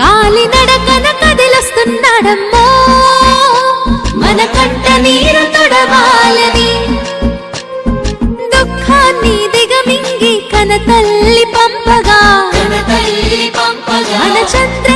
కాలి నడకన కదిలస్తున్నాడమ్మో. మన కంట నీరు తొడవాలని. దుఃఖాన్ని దిగమింగి కన తల్లి పంపగా. కన తల్లి పంపగా. మన చంద్ర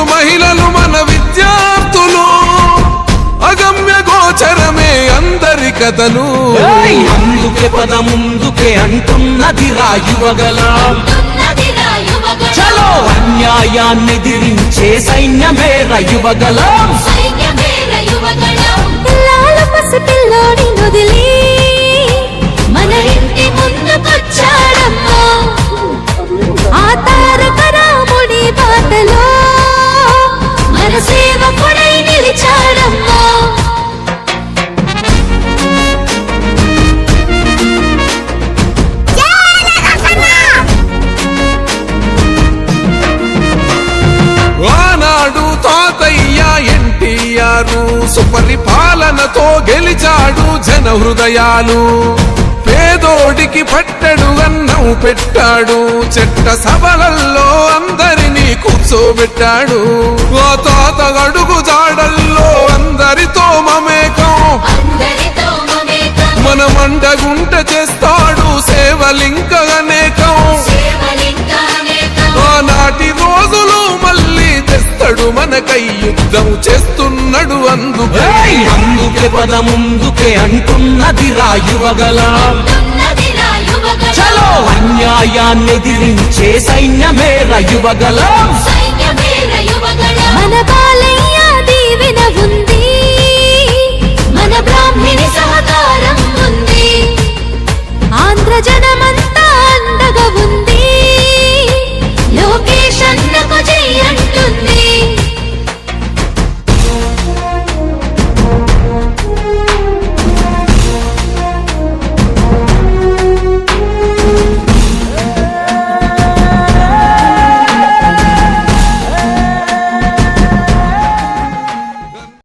రైతులు మహిళలు మన విద్యార్థులు. అగమ్య గోచరమే అందరి కథలు! అందుకే పద ముందుకే అంటున్నది రాయువగలం చలో అన్యాయాన్ని దిరించే సైన్యమే రయువగలం పిల్లాల పసి ఎన్టీఆర్ సుపరిపాలనతో గెలిచాడు జన హృదయాలు పేదోడికి పట్టడు అన్నం పెట్టాడు చెట్ట సభలల్లో అందరినీ కూర్చోబెట్టాడు. ఆ తాత మనకై యుద్ధం చేస్తున్నాడు అందుకే! అందుకే పద ముందుకే అంటున్నది రాయువగలం చలో అన్యాయాన్ని దిరించే సైన్యమే రయువగలం మన భారత